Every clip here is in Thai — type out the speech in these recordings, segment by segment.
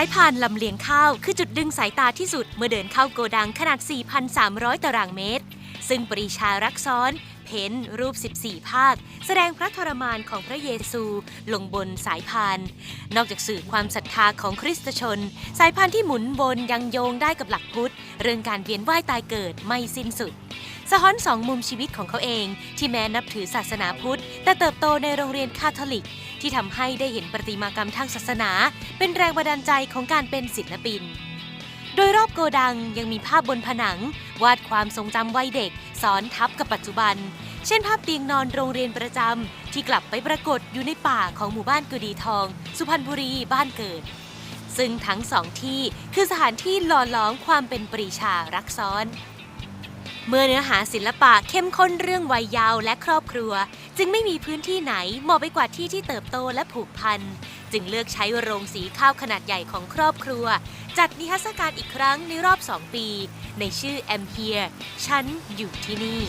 ายพานลำเลียงข้าว คือจุดดึงสายตาที่สุดเมื่อเดินเข้าโกดังขนาด 4,300 ตารางเมตร ซึ่งปรีชารักซ้อน เพ้นรูป 14 ภาค แสดงพระทรมานของพระเยซู ลงบนสายพาน นอกจากสื่อความศรัทธาของคริสตชน สายพานที่หมุนบนยังโยงได้กับหลักพุทธ เรื่องการเวียนว่ายตายเกิดไม่สิ้นสุด สะท้อนสองมุมชีวิตของเขาเอง ที่แม้นับถือศาสนาพุทธ แต่เติบโตในโรงเรียนคาทอลิก ที่ทำให้ได้เห็นประติมากรรมทางศาสนา เป็นแรงบันดาลใจของการเป็นศิลปิน โดยรอบโกดังยังมีภาพบนผนัง วาดความทรงจำวัยเด็กซ้อนทับกับปัจจุบัน เช่นภาพเตียงนอนโรงเรียนประจำที่กลับไปปรากฏอยู่ในป่าของหมู่บ้านกุดีทอง สุพรรณบุรีบ้านเกิดซึ่งทั้งสองที่คือสถานที่หล่อหลอมความเป็นปรีชารักซ้อน เมื่อเนื้อหาศิลปะเข้มข้นเรื่องวัยเยาว์และครอบครัว จึงไม่มีพื้นที่ไหนเหมาะไปกว่าที่ที่เติบโตและผูกพัน จึงเลือกใช้โรงสีข้าวขนาดใหญ่ของครอบครัว จัดนิทรรศการอีกครั้งในรอบ 2 ปี ในชื่อ I'm Here ฉันอยู่ที่นี่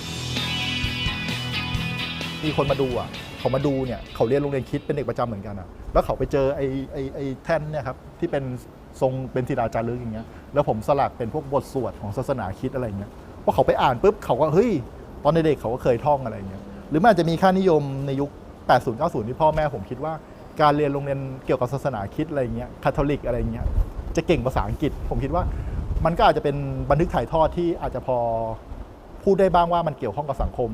มีคนมาดูอะเขามาดูเนี่ยเขาเรียนโรงเรียนคิดเป็นเด็กประจำเหมือนกันอะแล้วเขาไปเจอไอ้ไอ้ไอ้แท่นเนี่ยครับที่เป็นทรงเป็นศิลาจารึกอย่างเงี้ยแล้วผมสลักเป็นพวกบทสวดของศาสนาคิดอะไรเงี้ย พอเขาไปอ่านปุ๊บเขาก็เฮ้ยตอนเด็กๆเขาก็เคยท่องอะไรเงี้ยหรือมันอาจจะมีค่านิยมในยุค 80 90 ที่พ่อแม่ผมคิดว่า การเรียนโรงเรียนเกี่ยวกับศาสนาคิดอะไรเงี้ยคาทอลิกอะไรเงี้ยจะเก่งภาษาอังกฤษ ผมคิดว่ามันก็อาจจะเป็นบันทึกถ่ายทอดที่อาจจะพอพูดได้บ้างว่ามันเกี่ยวข้องกับสังคม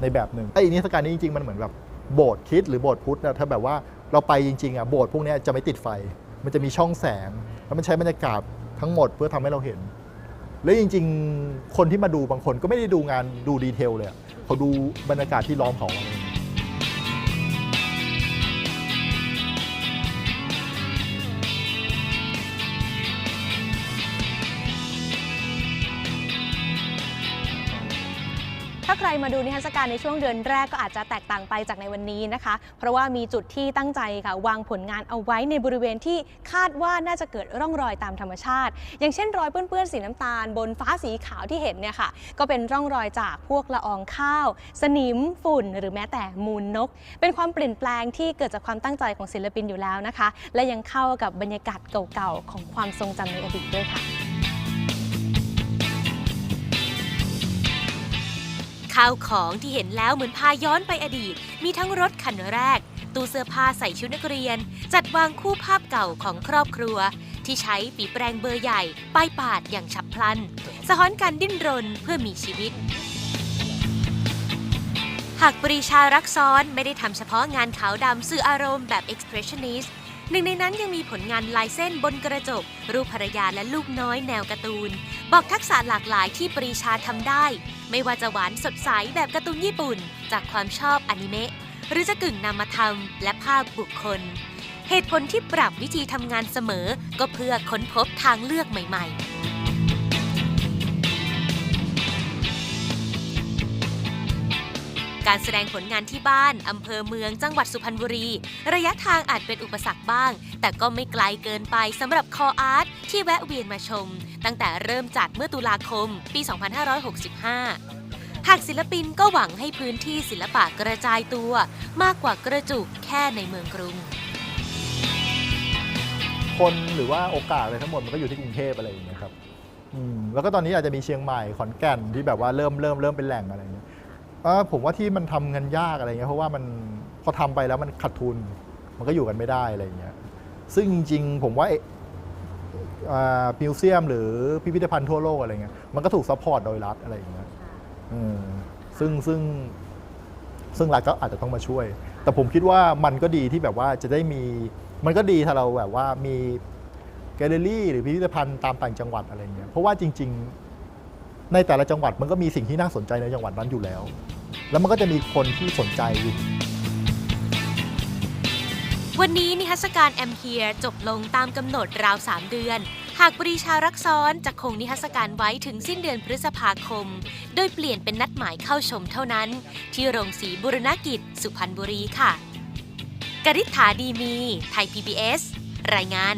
ในแบบหนึ่งไอ้นิทรรศการนี้จริงๆมันเหมือนแบบโบสถ์คิดหรือโบสถ์พุทธนะถ้าแบบว่าเราไปจริงๆอะโบสถ์พวกนี้จะไม่ติดไฟ มันจะมีช่องแสง แล้วมันใช้บรรยากาศทั้งหมดเพื่อทำให้เราเห็น แล้วจริง ๆ คนที่มาดูบางคนก็ไม่ได้ดูงานดูดีเทลเลยเขาดูบรรยากาศที่ล้อมเขา ถ้าใครมาดูนิทรรศการในช่วงเดือนแรกก็อาจจะแตกต่างไปจากในวันนี้นะคะ เพราะว่ามีจุดที่ตั้งใจค่ะวางผลงานเอาไว้ในบริเวณที่คาดว่าน่าจะเกิดร่องรอยตามธรรมชาติ อย่างเช่น รอยเปื้อนๆสีน้ำตาล บนฟ้าสีขาวที่เห็นเนี่ยค่ะก็เป็นร่องรอยจากพวกละอองข้าว สนิมฝุ่น หรือแม้แต่มูลนก เป็นความเปลี่ยนแปลงที่เกิดจากความตั้งใจของศิลปินอยู่แล้วนะคะ และยังเข้ากับบรรยากาศเก่าๆของความทรงจำในอดีตด้วยค่ะ ข้าวของที่เห็นแล้วเหมือนพาย้อนไปอดีต มีทั้งรถคันแรก ตู้เสื้อผ้าใส่ชุดนักเรียน จัดวางคู่ภาพเก่าของครอบครัว ที่ใช้ปีแปรงเบอร์ใหญ่ป้ายปาดอย่างฉับพลัน สะท้อนการดิ้นรนเพื่อมีชีวิต หากปรีชารักซ้อนไม่ได้ทำเฉพาะงานขาวดำสื่ออารมณ์แบบ expressionist หนึ่งในนั้นยังมีผลงานลายเส้นบนกระจก รูปภรรยาและลูกน้อยแนวการ์ตูน บอกทักษะหลากหลายที่ปรีชาทำได้ ไม่ว่าจะหวานสดใสแบบการ์ตูนญี่ปุ่น จากความชอบอนิเมะหรือจะกึ่งนามธรรมและภาพบุคคล เหตุผลที่ปรับวิธีทำงานเสมอ ก็เพื่อค้นพบทางเลือกใหม่ ๆ การแสดงผลงานที่บ้านอำเภอเมืองจังหวัดสุพรรณบุรี ระยะทางอาจเป็นอุปสรรคบ้าง แต่ก็ไม่ไกลเกินไปสำหรับคออาร์ตที่แวะเวียนมาชม ตั้งแต่เริ่มจัดเมื่อตุลาคม ปี 2565 หากศิลปินก็หวังให้พื้นที่ศิลปะกระจายตัว มากกว่ากระจุกแค่ในเมืองกรุง คนหรือว่าโอกาสอะไรทั้งหมดมันก็อยู่ที่กรุงเทพอะไรอย่างเงี้ยครับอืมแล้วก็ตอนนี้อาจจะมีเชียงใหม่ขอนแก่นที่แบบว่าเริ่มเริ่มเริ่มเป็นแหล่งอะไรอย่างเงี้ย ผมว่าที่มันทำเงินยากอะไรเงี้ยเพราะว่ามันพอทำไปแล้วมันขาดทุน มันก็อยู่กันไม่ได้อะไรอย่างเงี้ยซึ่งจริงๆผมว่าเอ่ออ่ามิวเซียมหรือพิพิธภัณฑ์ทั่วโลกอะไรเงี้ยมันก็ถูกซัพพอร์ตโดยรัฐอะไรอย่างเงี้ยอืมซึ่งซึ่งซึ่งรัฐก็อาจจะต้องมาช่วย แต่ผมคิดว่ามันก็ดีที่แบบว่าจะได้มี มันก็ดีถ้าเราแบบว่ามีแกลเลอรี่หรือพิพิธภัณฑ์ตามต่างจังหวัดอะไรเงี้ยเพราะว่าจริง ๆ ในแต่ละจังหวัดมันก็มีสิ่งที่น่าสนใจในจังหวัดนั้นอยู่แล้ว แล้วมันก็จะมีคนที่สนใจอยู่ วันนี้นิทรรศการ M Here จบลงตามกำหนดราว 3 เดือน หากปรีชารักซ้อนจะคงนิทรรศการไว้ถึงสิ้นเดือนพฤษภาคม โดยเปลี่ยนเป็นนัดหมายเข้าชมเท่านั้น ที่โรงสีบุรณกิจ สุพรรณบุรีค่ะ กริษฐาดีมี ไทย PBS รายงาน